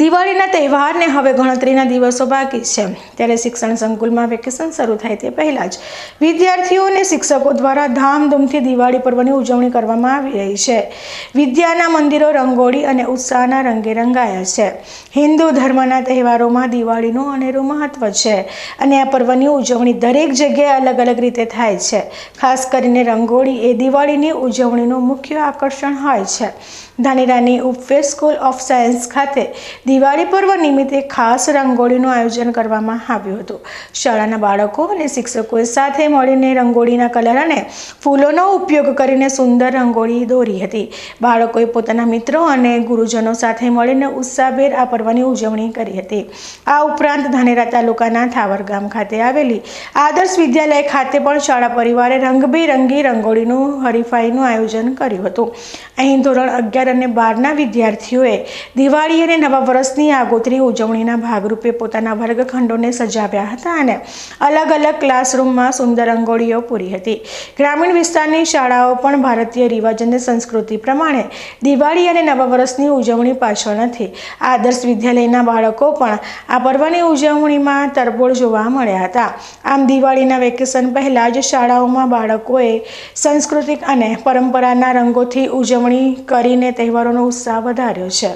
દિવાળીના તહેવારને હવે ગણતરીના દિવસો બાકી છે. ત્યારે શિક્ષણ સંકુલમાં વેકેશન શરૂ થાય તે પહેલાં જ વિદ્યાર્થીઓ અને શિક્ષકો દ્વારા ધામધૂમથી દિવાળી પર્વની ઉજવણી કરવામાં આવી રહી છે. વિદ્યાના મંદિરો રંગોળી અને ઉત્સાહના રંગે રંગાયા છે. હિન્દુ ધર્મના તહેવારોમાં દિવાળીનું અનેરું મહત્વ છે અને આ પર્વની ઉજવણી દરેક જગ્યાએ અલગ અલગ રીતે થાય છે. ખાસ કરીને રંગોળી એ દિવાળીની ઉજવણીનું મુખ્ય આકર્ષણ હોય છે. ધાનેરાની ઉપવે સ્કૂલ ઓફ સાયન્સ ખાતે દિવાળી પર્વ નિમિત્તે ખાસ રંગોળીનું આયોજન કરવામાં આવ્યું હતું. શાળાના બાળકો અને શિક્ષકોએ સાથે મળીને રંગોળીના કલર અને ફૂલોનો ઉપયોગ કરીને સુંદર રંગોળી દોરી હતી. બાળકોએ પોતાના મિત્રો અને ગુરુજનો સાથે મળીને ઉત્સાહભેર આ પર્વની ઉજવણી કરી હતી. આ ઉપરાંત ધાનેરા તાલુકાના થાવર ગામ ખાતે આવેલી આદર્શ વિદ્યાલય ખાતે પણ શાળા પરિવારે રંગબેરંગી રંગોળીનું હરીફાઈનું આયોજન કર્યું હતું. અહીં ધોરણ અગિયાર અને બારના વિદ્યાર્થીઓએ દિવાળી અને નવા વર્ષની આગોતરી ઉજવણીના ભાગરૂપે પોતાના વર્ગખંડોને સજાવ્યા હતા અને અલગ અલગ ક્લાસરૂમમાં સુંદર રંગોળીઓ પૂરી હતી. ગ્રામીણ વિસ્તારની શાળાઓ પણ ભારતીય રિવાજ અને સંસ્કૃતિ પ્રમાણે દિવાળી અને નવા વર્ષની ઉજવણી પાછળ નથી. આદર્શ વિદ્યાલયના બાળકો પણ આ પર્વની ઉજવણીમાં તરબોળ જોવા મળ્યા હતા. આમ દિવાળીના વેકેશન પહેલાં જ શાળાઓમાં બાળકોએ સાંસ્કૃતિક અને પરંપરાના રંગોથી ઉજવણી કરીને તહેવારોનો ઉત્સાહ વધાર્યો છે.